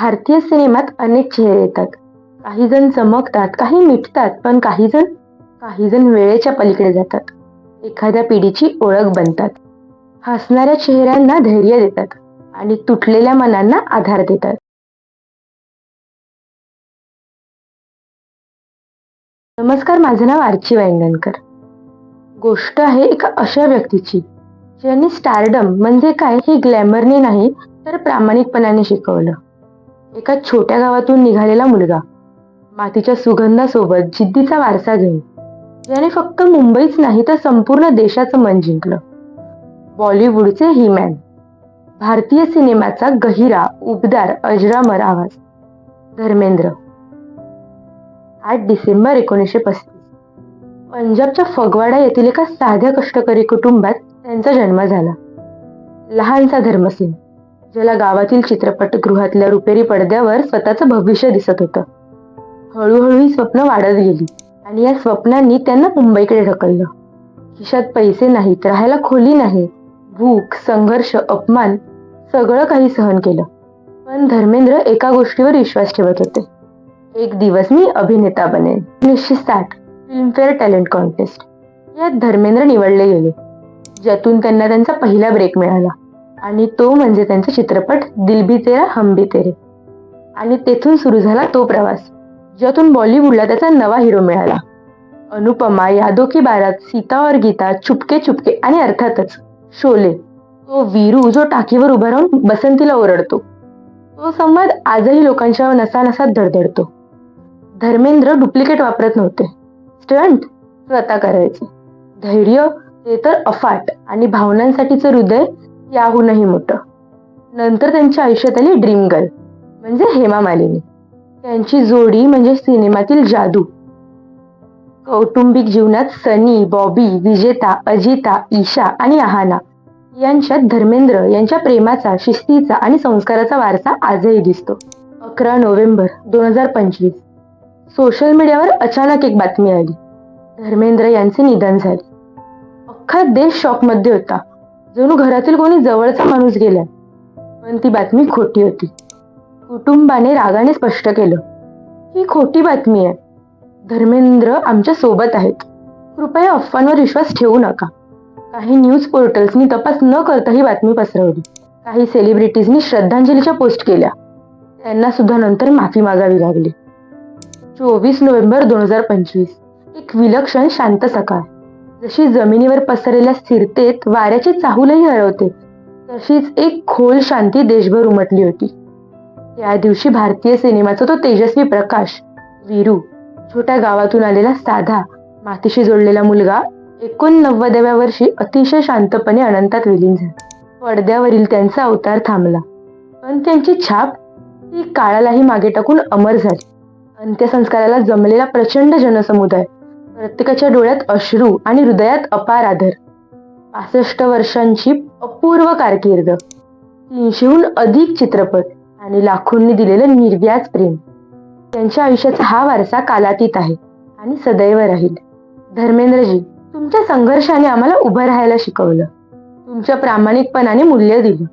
भारतीय सिनेमात अनेक चेहरे येतात. काही जण चमकतात काही मिटतात पण काही जण काही जण वेळेच्या पलीकडे जातात. एखाद्या पिढीची ओळख बनतात. हसणाऱ्या चेहऱ्यांना धैर्य देतात आणि तुटलेल्या मनांना आधार देतात. नमस्कार माझं नाव आर्ची वैंगणकर गोष्ट आहे एका अशा व्यक्तीची ज्यांनी स्टारडम म्हणजे काय हे ग्लॅमरने नाही तर प्रामाणिकपणाने शिकवलं. एका छोट्या गावातून निघालेला मुलगा. मातीच्या सुगंधासोबत जिद्दीचा वारसा घेऊन. ज्याने फक्त मुंबईच नाही तर संपूर्ण देशाचं मन जिंकलं. बॉलिवूडचे ही मॅन भारतीय सिनेमाचा गहिरा उबदार अजरामर आवाज धर्मेंद्र. आठ डिसेंबर एकोणीसशे पस्तीस. पंजाबच्या फगवाडा येथील एका साध्या कष्टकरी कुटुंबात त्यांचा जन्म झाला. लहानसा धर्मसिंग ज्याला गावातील चित्रपटगृहातल्या रुपेरी पडद्यावर स्वतःचं भविष्य दिसत होतं. हळूहळू ही स्वप्न वाढत गेली आणि या स्वप्नांनी त्यांना मुंबईकडे ढकललं. खिशात पैसे नाहीत राहायला खोली नाही भूक संघर्ष अपमान सगळं काही सहन केलं. पण धर्मेंद्र एका गोष्टीवर विश्वास ठेवत होते. एक दिवस मी अभिनेता बनेन. एकोणीसशे साठ फिल्मफेअर टॅलेंट कॉन्टेस्ट. यात धर्मेंद्र निवडले गेले ज्यातून त्यांना त्यांचा पहिला ब्रेक मिळाला. आणि तो म्हणजे त्यांचा चित्रपट दिल भी तेरा हम भी तेरे. आणि तेथून सुरू झाला तो प्रवास ज्यातून बॉलिवूडला त्याचा नवा हिरो मिळाला. अनुपमा यादो की बारात सीता और गीता चुपके चुपके आणि अर्थातच शोले. तो वीरू जो टाकीवर उभा राहून बसंतीला ओरडतो. तो संवाद आजही लोकांच्या नसानसात धडधडतो धर्मेंद्र डुप्लिकेट वापरत नव्हते. स्टंट स्वतः करायचे. धैर्य ते तर अफाट आणि भावनांसाठीचं हृदय याहूनही मोठं. नंतर त्यांच्या आयुष्यात आली ड्रीम गर्ल म्हणजे हेमा मालिनी. त्यांची जोडी म्हणजे सिनेमातील जादू. कौटुंबिक जीवनात सनी बॉबी विजेता अजिता ईशा आणि आहाना यांच्यात धर्मेंद्र यांच्या प्रेमाचा शिस्तीचा आणि संस्काराचा वारसा आजही दिसतो. अकरा नोव्हेंबर दोन हजार पंचवीस. सोशल मीडियावर अचानक एक बातमी आली. धर्मेंद्र यांचे निधन झाले. अख्खा देश शॉकमध्ये होता. जणू घरातील कोणी जवळचा माणूस गेला पण ती बातमी खोटी होती. कुटुंबाने रागाने स्पष्ट केलं. ही खोटी बातमी आहे. धर्मेंद्र आमच्यासोबत आहेत. कृपया अफवांवर विश्वास ठेवू नका. काही न्यूज पोर्टल्सनी तपास न करता ही बातमी पसरवली. काही सेलिब्रिटीजनी श्रद्धांजलीच्या पोस्ट केल्या. त्यांना सुद्धा नंतर माफी मागावी लागली. चोवीस नोव्हेंबर दोन हजार पंचवीस. एक विलक्षण शांत सकाळ. जशी जमिनीवर पसरलेल्या स्थिरतेत वाऱ्याची चाहूलही हरवते तशीच एक खोल शांती देशभर उमटली होती. त्या दिवशी भारतीय सिनेमाचा तो तेजस्वी प्रकाश वीरू छोट्या गावातून आलेला साधा मातीशी जोडलेला मुलगा एकोणनव्वदाव्या वर्षी अतिशय शांतपणे अनंतात विलीन झाला. पडद्यावरील त्यांचा अवतार थांबला. पण त्यांची छाप ती काळालाही मागे टाकून अमर झाली. अंत्यसंस्काराला जमलेला प्रचंड जनसमुदाय प्रत्येकाच्या डोळ्यात अश्रू आणि हृदयात अपार आदर. पासष्ट वर्षांची अपूर्व कारकीर्द. तीनशेहून अधिक चित्रपट आणि लाखोंनी दिलेलं निर्व्याज प्रेम. त्यांच्या आयुष्याचा हा वारसा कालातीत आहे आणि सदैव राहील. धर्मेंद्रजी तुमच्या संघर्षाने आम्हाला उभं राहायला शिकवलं. तुमच्या प्रामाणिकपणाने मूल्य दिलं.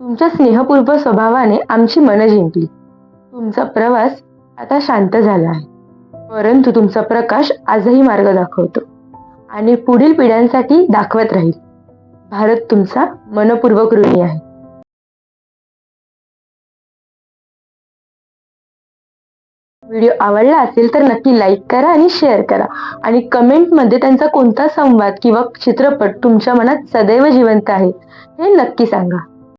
तुमच्या स्नेहपूर्व स्वभावाने आमची मनं जिंकली. तुमचा प्रवास आता शांत झाला आहे. परंतु तुमचा प्रकाश आजही मार्ग दाखवतो आणि पुढील पिढ्यांसाठी दाखवत राहील. भारत तुमचा मनपूर्वक ऋणी आहे. व्हिडिओ आवडला असेल तर नक्की लाईक करा आणि शेअर करा आणि कमेंटमध्ये त्यांचा कोणता संवाद किंवा चित्रपट तुमच्या मनात सदैव जिवंत आहे हे नक्की सांगा.